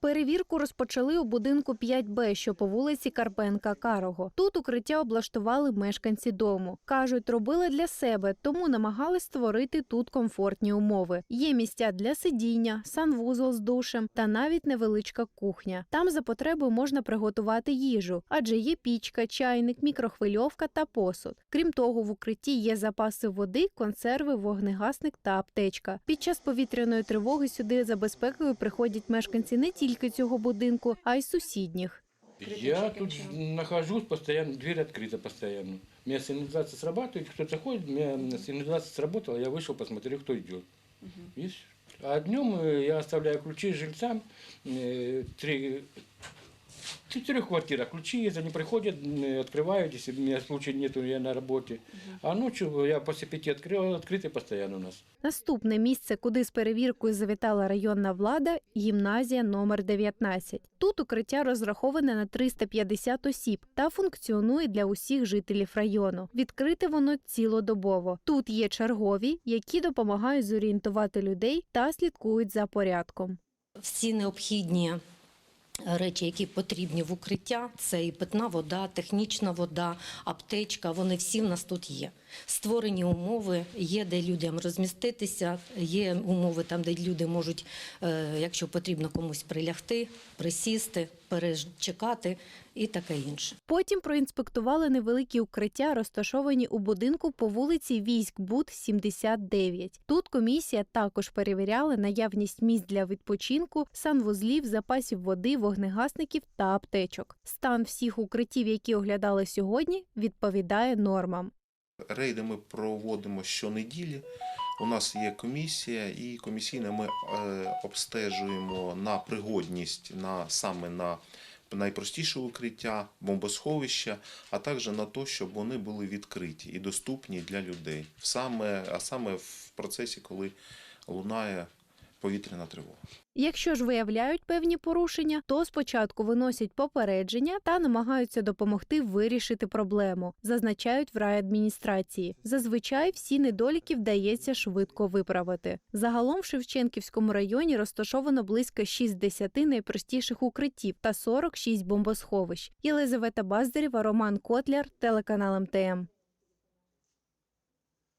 Перевірку розпочали у будинку 5Б, що по вулиці Карпенка Карого. Тут укриття облаштували мешканці дому. Кажуть, робили для себе, тому намагались створити тут комфортні умови. Є місця для сидіння, санвузол з душем та навіть невеличка кухня. Там за потреби можна приготувати їжу, адже є пічка, чайник, мікрохвильовка та посуд. Крім того, в укритті є запаси води, консерви, вогнегасник та аптечка. Під час повітряної тривоги сюди за безпекою приходять мешканці не тільки цього будинку, а й сусідніх. Я тут нахожусь постоянно, дверь открыта постоянно. У меня сигнализация срабатывает, кто-то заходит, у меня сигнализация сработала, я вышел, посмотрел, кто идет. И всё. А днем я оставляю ключи жильцам, э, три, в четырех квартирах ключи есть, они приходят, э, открывают, если у меня случая нету, я на работе. А ночью я после пяти открыл, открытый постоянно у нас. Наступне місце, куди з перевіркою завітала районна влада гімназія номер 19. Тут укриття розраховане на 350 осіб та функціонує для усіх жителів району. Відкрите воно цілодобово. Тут є чергові, які допомагають зорієнтувати людей та слідкують за порядком. всі необхідні речі, які потрібні в укриття, це і питна вода, технічна вода, аптечка. Вони всі в нас тут є. Створені умови, є де людям розміститися, є умови там, де люди можуть, е, якщо потрібно комусь прилягти, присісти, перечекати і таке інше. Потім проінспектували невеликі укриття, розташовані у будинку по вулиці Військ Буд 79. Тут комісія також перевіряла наявність місць для відпочинку, санвузлів, запасів води, вогнегасників та аптечок. Стан всіх укриттів, які оглядали сьогодні, відповідає нормам. Рейди ми проводимо щонеділі. У нас є комісія, і комісійно ми е, обстежуємо на пригодність на саме на найпростіше укриття, бомбосховища, а також на те, щоб вони були відкриті і доступні для людей. Саме, а саме в процесі, коли лунає повітряна тривога. Якщо ж виявляють певні порушення, то спочатку виносять попередження та намагаються допомогти вирішити проблему, зазначають в райадміністрації. Зазвичай всі недоліки вдається швидко виправити. Загалом в Шевченківському районі розташовано близько 60 найпростіших укриттів та 46 бомбосховищ. Єлизавета Баздарєва, Роман Котляр, телеканал МТМ.